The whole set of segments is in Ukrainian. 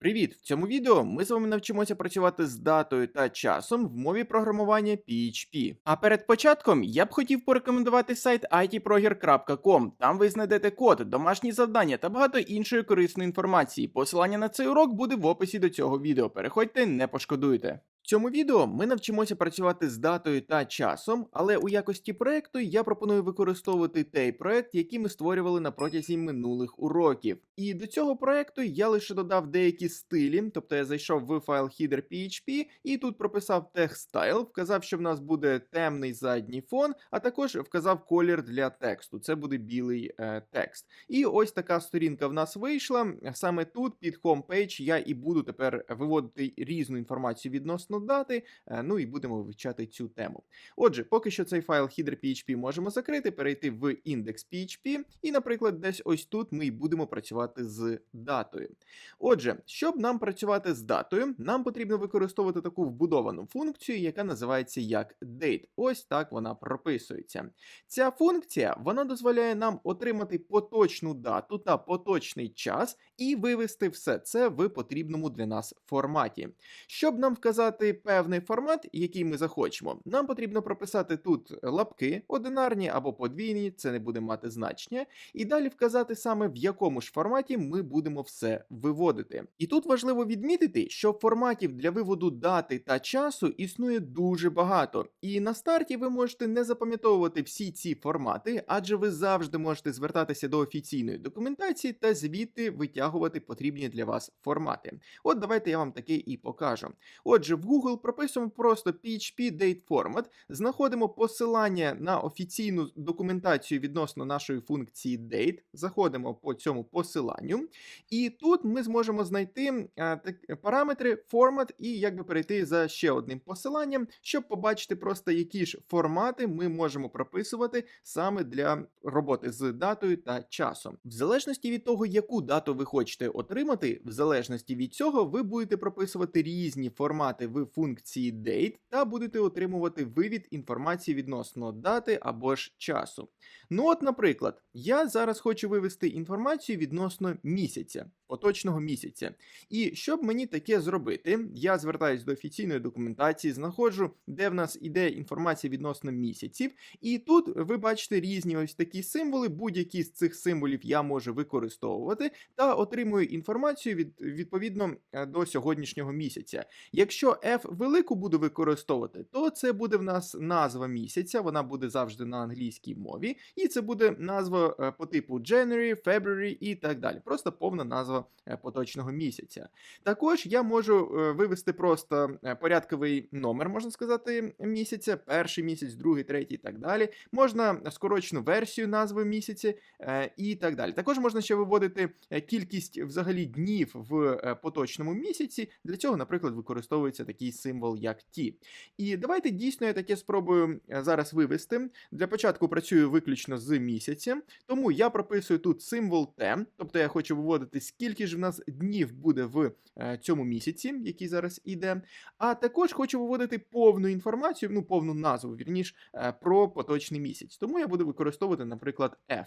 Привіт! В цьому відео ми з вами навчимося працювати з датою та часом в мові програмування PHP. А перед початком я б хотів порекомендувати сайт itproger.com. Там ви знайдете код, домашні завдання та багато іншої корисної інформації. Посилання на цей урок буде в описі до цього відео. Переходьте, не пошкодуєте. Цьому відео ми навчимося працювати з датою та часом, але у якості проекту я пропоную використовувати той проект, який ми створювали на протязі минулих уроків. І до цього проекту я лише додав деякі стилі, тобто я зайшов в файл header PHP і тут прописав text style, вказав, що в нас буде темний задній фон, а також вказав колір для тексту. Це буде білий е, текст. І ось така сторінка в нас вийшла. Саме тут під homepage я і буду тепер виводити різну інформацію відносно дати. е, Ну і будемо вивчати цю тему. Отже, поки що цей файл header.php можемо закрити, перейти в index.php, і, наприклад, десь ось тут ми й будемо працювати з датою. Отже, щоб нам працювати з датою, нам потрібно використовувати таку вбудовану функцію, яка називається як date. Ось так вона прописується. Ця функція вона дозволяє нам отримати поточну дату та поточний час і вивести все це в потрібному для нас форматі. Щоб нам вказати певний формат, який ми захочемо, нам потрібно прописати тут лапки, одинарні або подвійні, це не буде мати значення, і далі вказати саме в якому ж форматі ми будемо все виводити. І тут важливо відмітити, що форматів для виводу дати та часу існує дуже багато. І на старті ви можете не запам'ятовувати всі ці формати, адже ви завжди можете звертатися до офіційної документації та звідти витягувати потрібні для вас формати. От давайте я вам таке і покажу. Отже, в Google прописуємо просто PHP Date Format, знаходимо посилання на офіційну документацію відносно нашої функції date, заходимо по цьому посиланню, і тут ми зможемо знайти а, параметри format і якби перейти за ще одним посиланням, щоб побачити просто які ж формати ми можемо прописувати саме для роботи з датою та часом. В залежності від того, яку дату ви хочете отримати, в залежності від цього ви будете прописувати різні формати в функції date та будете отримувати вивід інформації відносно дати або ж часу. Ну от, наприклад, я зараз хочу вивести інформацію відносно місяця, поточного місяця. І щоб мені таке зробити, я звертаюся до офіційної документації, знаходжу, де в нас іде інформація відносно місяців, і тут ви бачите різні ось такі символи. Будь-які з цих символів я можу використовувати та отримую інформацію від, відповідно е, до сьогоднішнього місяця. Якщо F велику буду використовувати, то це буде в нас назва місяця, вона буде завжди на англійській мові, і це буде назва е, по типу January, February і так далі. Просто повна назва поточного місяця. Також я можу е, вивести просто е, порядковий номер, можна сказати, місяця, перший місяць, другий, третій і так далі. Можна скорочену версію назви місяця е, і так далі. Також можна ще виводити е, кількість взагалі днів в е, поточному місяці. Для цього, наприклад, використовується такий символ, як T. І давайте дійсно я таке спробую е, зараз вивести. Для початку працюю виключно з місяця, тому я прописую тут символ T, тобто я хочу виводити, скільки ж в нас днів буде в е, цьому місяці, який зараз іде. А також хочу виводити повну інформацію, ну повну назву, вірніш, е, про поточний місяць. Тому я буду використовувати, наприклад, F.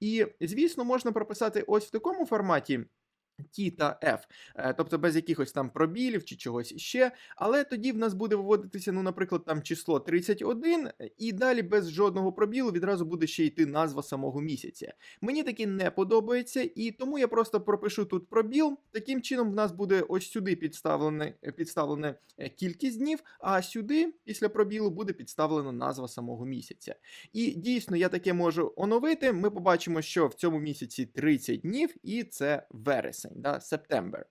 І, звісно, можна прописати ось в такому форматі. T та F, е, тобто без якихось там пробілів чи чогось ще. Але тоді в нас буде виводитися, ну, наприклад, там число 31, і далі без жодного пробілу відразу буде ще йти назва самого місяця. Мені таке не подобається, і тому я просто пропишу тут пробіл. Таким чином, в нас буде ось сюди підставлене, підставлена кількість днів, а сюди, після пробілу, буде підставлена назва самого місяця. І дійсно я таке можу оновити. Ми побачимо, що в цьому місяці 30 днів, і це вересень, да, September.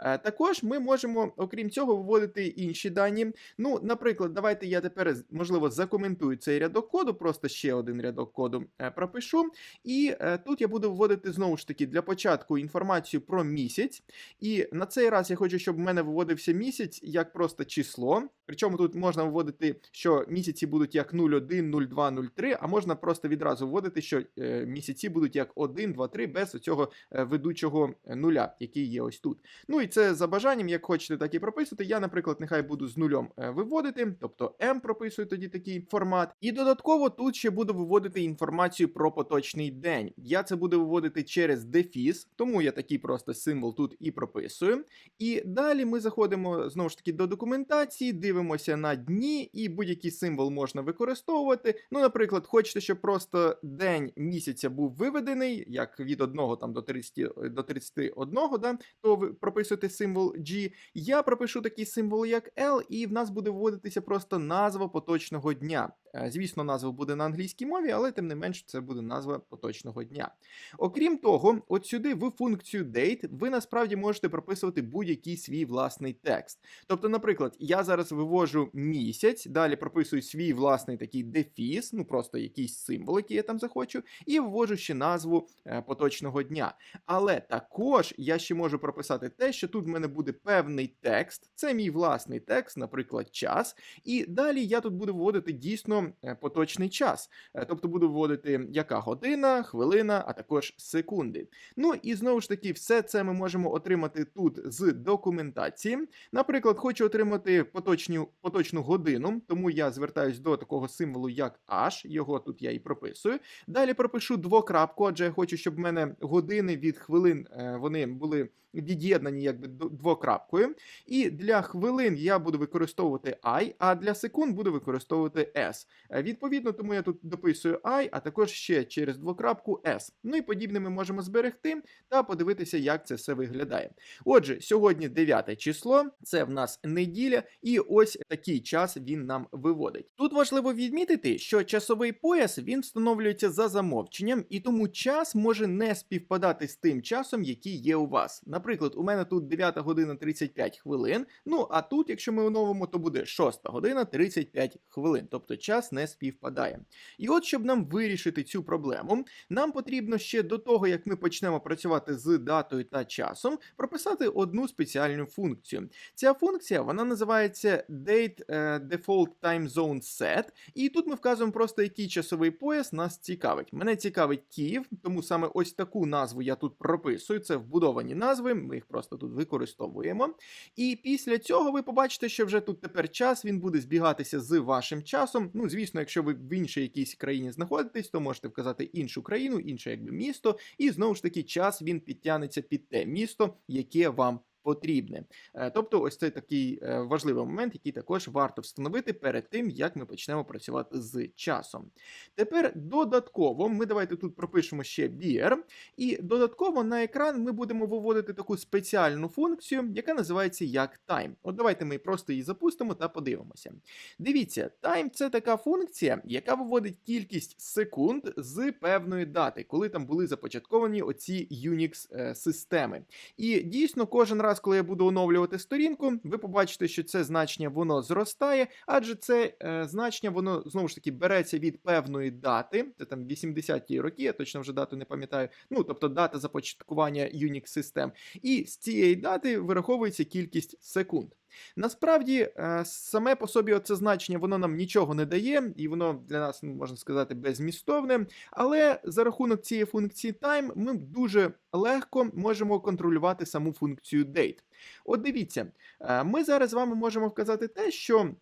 Е, Також ми можемо, окрім цього, виводити інші дані. Ну, наприклад, давайте я тепер, можливо, закоментую цей рядок коду, просто ще один рядок коду е, пропишу. І е, тут я буду вводити знову ж таки для початку інформацію про місяць. І на цей раз я хочу, щоб в мене виводився місяць як просто число. Причому тут можна вводити, що місяці будуть як 01, 02, 03, а можна просто відразу вводити, що місяці будуть як 1, 2, 3, без цього ведучого нуля, який є ось тут. Ну і це за бажанням, як хочете, так і прописувати. Я, наприклад, нехай буду з нульом е, виводити, тобто m прописую тоді такий формат. І додатково тут ще буду виводити інформацію про поточний день. Я це буду виводити через дефіс, тому я такий просто символ тут і прописую. І далі ми заходимо знову ж таки до документації, дивимося на дні, і будь-який символ можна використовувати. Ну, наприклад, хочете, щоб просто день місяця був виведений, як від 1 там до 30, до 31, да, то ви прописуєте символ G. Я пропишу такий символ, як L, і в нас буде вводитися просто назва поточного дня. Е, Звісно, назва буде на англійській мові, але тим не менш це буде назва поточного дня. Окрім того, от сюди в функцію date ви насправді можете прописувати будь-який свій власний текст. Тобто, наприклад, я зараз вивожу місяць, далі прописую свій власний такий дефіс, ну просто якийсь символ, який я там захочу, і ввожу ще назву е, поточного дня. Але також я ще можу прописати те, що тут в мене буде певний текст, це мій власний текст, наприклад, час. І далі я тут буду вводити дійсно е, поточний час. Е, Тобто буду вводити яка година, хвилина, а також секунди. Ну і знову ж таки, все це ми можемо отримати тут з документації. Наприклад, хочу отримати поточну, поточну годину, тому я звертаюсь до такого символу, як H, його тут я і прописую. Далі пропишу двокрапку, адже я хочу, щоб в мене години від хвилин е, вони були від'єднані якби двокрапкою. І для хвилин я буду використовувати I, а для секунд буду використовувати S. Е, Відповідно, тому я тут дописую I, а також ще через двокрапку S. Ну і подібне ми можемо зберегти та подивитися, як це все виглядає. Отже, сьогодні 9 число, це в нас неділя, і ось такий час він нам виводить. Тут важливо відмітити, що часовий пояс він встановлюється за замовченням, і тому час може не співпадати з тим часом, який є у вас. Наприклад, у мене тут 9 година 35 хвилин. Ну а тут, якщо ми оновимо, то буде 6 година 35 хвилин, тобто час не співпадає. І от, щоб нам вирішити цю проблему, нам потрібно ще до того, як ми почнемо працювати з датою та часом, прописати одну спеціальну функцію. Ця функція вона називається Date е, Default Time Zone Set, і тут ми вказуємо просто, який часовий пояс нас цікавить. Мене цікавить Київ, тому саме ось таку назву я тут прописую. Це вбудовані назви, ми їх просто тут використовуємо. І після цього ви побачите, що вже тут тепер час він буде збігатися з вашим часом. Ну, звісно, якщо ви в іншій якійсь країні знаходитесь, то можете вказати іншу країну, інше якби місто, і знову ж таки час він підтягнеться під те місто, яке вам. Потрібне, Е, тобто, ось це такий е, важливий момент, який також варто встановити перед тим, як ми почнемо працювати з часом. Тепер додатково ми давайте тут пропишемо ще BR, і додатково на екран ми будемо виводити таку спеціальну функцію, яка називається як time. От давайте ми просто її запустимо та подивимося. Дивіться, time це така функція, яка виводить кількість секунд з певної дати, коли там були започатковані оці Unix е, системи. І дійсно, кожен раз, коли я буду оновлювати сторінку, ви побачите, що це значення воно зростає, адже це е, значення воно знову ж таки береться від певної дати, це там 80-ті роки, я точно вже дату не пам'ятаю. Ну тобто дата започаткування Unix систем. І з цієї дати вираховується кількість секунд. Насправді, е, саме по собі це значення воно нам нічого не дає, і воно для нас, ну, можна сказати, безмістовне. Але за рахунок цієї функції time ми дуже легко можемо контролювати саму функцію date. От дивіться, е, ми зараз з вами можемо вказати те, що.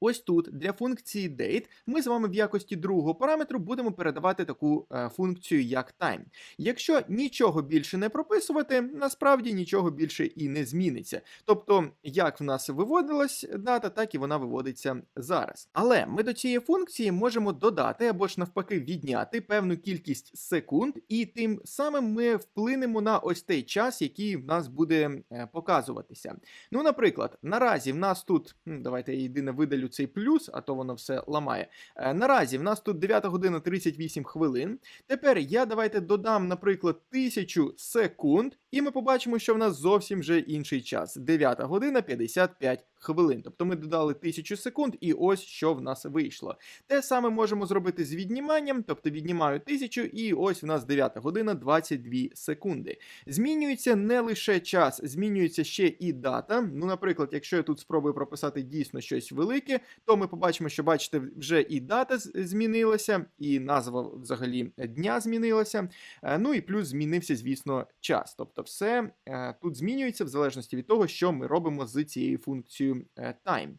Ось тут для функції date ми з вами в якості другого параметру будемо передавати таку е, функцію як time. Якщо нічого більше не прописувати, насправді нічого більше і не зміниться. Тобто, як в нас виводилась дата, так і вона виводиться зараз. Але ми до цієї функції можемо додати або ж навпаки відняти певну кількість секунд, і тим самим ми вплинемо на ось той час, який в нас буде е, показуватися. Ну, наприклад, наразі в нас тут, давайте я єдине видалю цей плюс, а то воно все ламає. Е, Наразі в нас тут 9 година 38 хвилин. Тепер я давайте додам, наприклад, 1000 секунд, і ми побачимо, що в нас зовсім вже інший час. 9 година 55 хвилин. Тобто ми додали 1000 секунд, і ось що в нас вийшло. Те саме можемо зробити з відніманням, тобто віднімаю 1000, і ось в нас 9 година 22 секунди. Змінюється не лише час, змінюється ще і дата. Ну, наприклад, якщо я тут спробую прописати дійсно щось велике, то ми побачимо, що бачите, вже і дата змінилася, і назва взагалі дня змінилася. Е, Ну і плюс змінився, звісно, час. Тобто, все е, тут змінюється в залежності від того, що ми робимо з цією функцією е, time.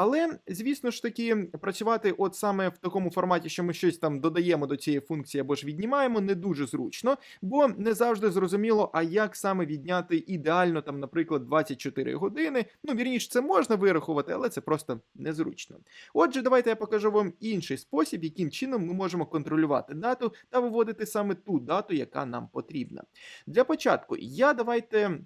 Але, звісно ж таки, працювати от саме в такому форматі, що ми щось там додаємо до цієї функції або ж віднімаємо, не дуже зручно, бо не завжди зрозуміло, а як саме відняти ідеально, там, наприклад, 24 години. Ну, вірніше, це можна вирахувати, але це просто незручно. Отже, давайте я покажу вам інший спосіб, яким чином ми можемо контролювати дату та виводити саме ту дату, яка нам потрібна. Для початку я давайте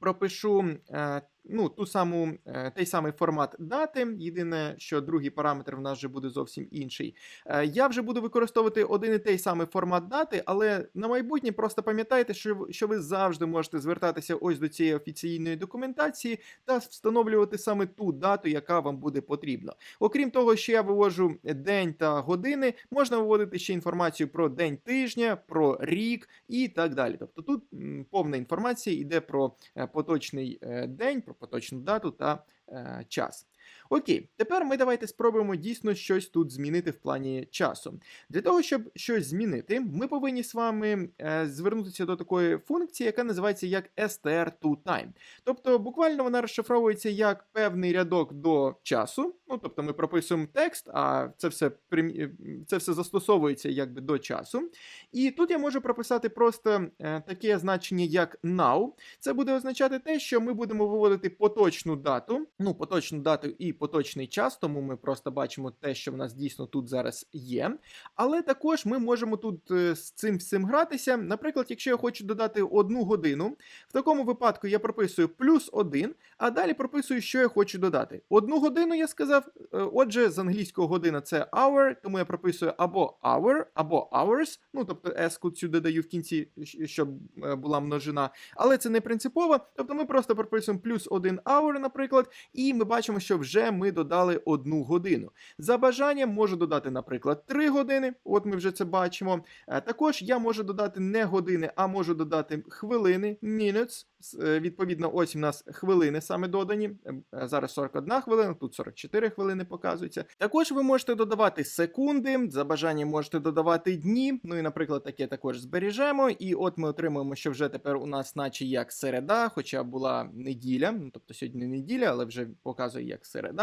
пропишу е, ну, ту саму, е, той самий формат дати. Єдине, що другий параметр в нас вже буде зовсім інший. Е, я вже буду використовувати один і той самий формат дати, але на майбутнє просто пам'ятайте, що, що ви завжди можете звертатися ось до цієї офіційної документації та встановлювати саме ту дату, яка вам буде потрібна. Окрім того, що я вивожу день та години, можна виводити ще інформацію про день тижня, про рік і так далі. Тобто тут повна інформація йде про е, поточний день, про поточну дату та е, час. Окей, тепер ми давайте спробуємо дійсно щось тут змінити в плані часу. Для того, щоб щось змінити, ми повинні з вами е, звернутися до такої функції, яка називається як str2time. Тобто, буквально вона розшифровується як певний рядок до часу. Ну, тобто ми прописуємо текст, а це все е, це все застосовується якби до часу. І тут я можу прописати просто е, таке значення, як now. Це буде означати те, що ми будемо виводити поточну дату, ну, поточну дату і поточний час, тому ми просто бачимо те, що в нас дійсно тут зараз є. Але також ми можемо тут е, з цим всім гратися. Наприклад, якщо я хочу додати одну годину, в такому випадку я прописую плюс один, а далі прописую, що я хочу додати. Одну годину я сказав. е, Отже, з англійського година це hour, тому я прописую або hour, або hours. Ну тобто s сюди даю в кінці, щоб е, була множина. Але це не принципово. Тобто ми просто прописуємо плюс один hour, наприклад, і ми бачимо, що вже ми додали одну годину. За бажанням можу додати, наприклад, 3 години. От ми вже це бачимо. Е, Також я можу додати не години, а можу додати хвилини, minutes. Е, Відповідно, ось у нас хвилини саме додані. Е, Зараз 41 хвилина, тут 44 хвилини показується. Також ви можете додавати секунди, за бажанням можете додавати дні. Ну і, наприклад, таке також збережемо. І от ми отримуємо, що вже тепер у нас, наче як середа, хоча була неділя. Ну тобто сьогодні неділя, але вже показує як середа.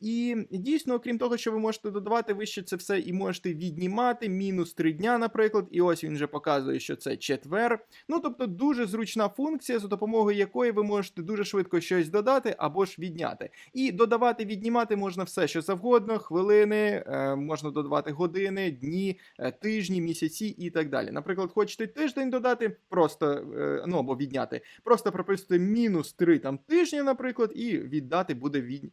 І дійсно, окрім того, що ви можете додавати, ви ще це все і можете віднімати. Мінус 3 дня, наприклад, і ось він вже показує, що це четвер. Ну тобто дуже зручна функція, за допомогою якої ви можете дуже швидко щось додати або ж відняти. І додавати, віднімати можна все, що завгодно, хвилини, е, можна додавати години, дні, е, тижні, місяці і так далі. Наприклад, хочете тиждень додати, просто е, ну або відняти, просто прописуйте мінус 3 там тижні, наприклад, і від дати буде від,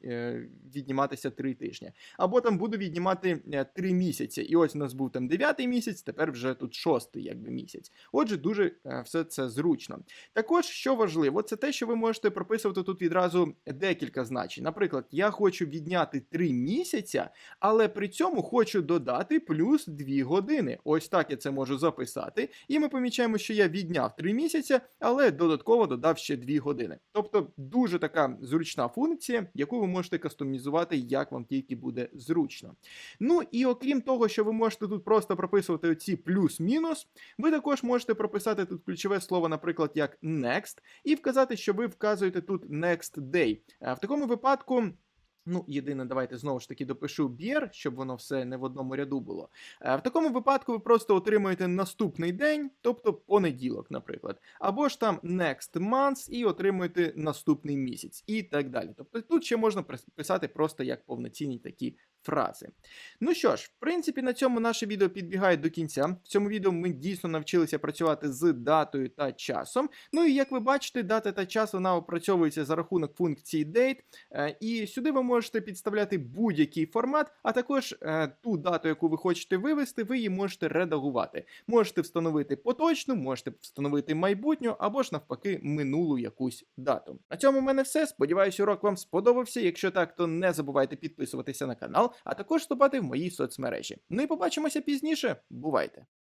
відніматися 3 тижні. Або там буду віднімати 3 місяці. І ось у нас був там 9 місяць, тепер вже тут 6 якби місяць. Отже, дуже е, все це зручно. Також, що важливо, це те, що ви можете прописувати тут відразу декілька значень. Наприклад, я хочу відняти 3 місяця, але при цьому хочу додати плюс 2 години. Ось так я це можу записати. І ми помічаємо, що я відняв 3 місяця, але додатково додав ще 2 години. Тобто дуже така зручна функція, яку ви можете кастомізувати, як вам тільки буде зручно. Ну і окрім того, що ви можете тут просто прописувати оці плюс-мінус, ви також можете прописати тут ключове слово, наприклад, як next, і вказати, що ви вказуєте тут next day. Е, В такому випадку. Ну, єдине, давайте знову ж таки допишу бір, щоб воно все не в одному ряду було. Е, В такому випадку ви просто отримуєте наступний день, тобто понеділок, наприклад. Або ж там next month і отримуєте наступний місяць, і так далі. Тобто тут ще можна писати просто як повноцінні такі фрази. Ну що ж, в принципі, на цьому наше відео підбігає до кінця. В цьому відео ми дійсно навчилися працювати з датою та часом. Ну і як ви бачите, дата та час вона опрацьовується за рахунок функції date. Е, І сюди ви можете підставляти будь-який формат, а також е, ту дату, яку ви хочете вивести, ви її можете редагувати. Можете встановити поточну, можете встановити майбутню або ж навпаки минулу якусь дату. На цьому в мене все. Сподіваюсь, урок вам сподобався. Якщо так, то не забувайте підписуватися на канал, а також вступати в мої соцмережі. Ну і побачимося пізніше. Бувайте!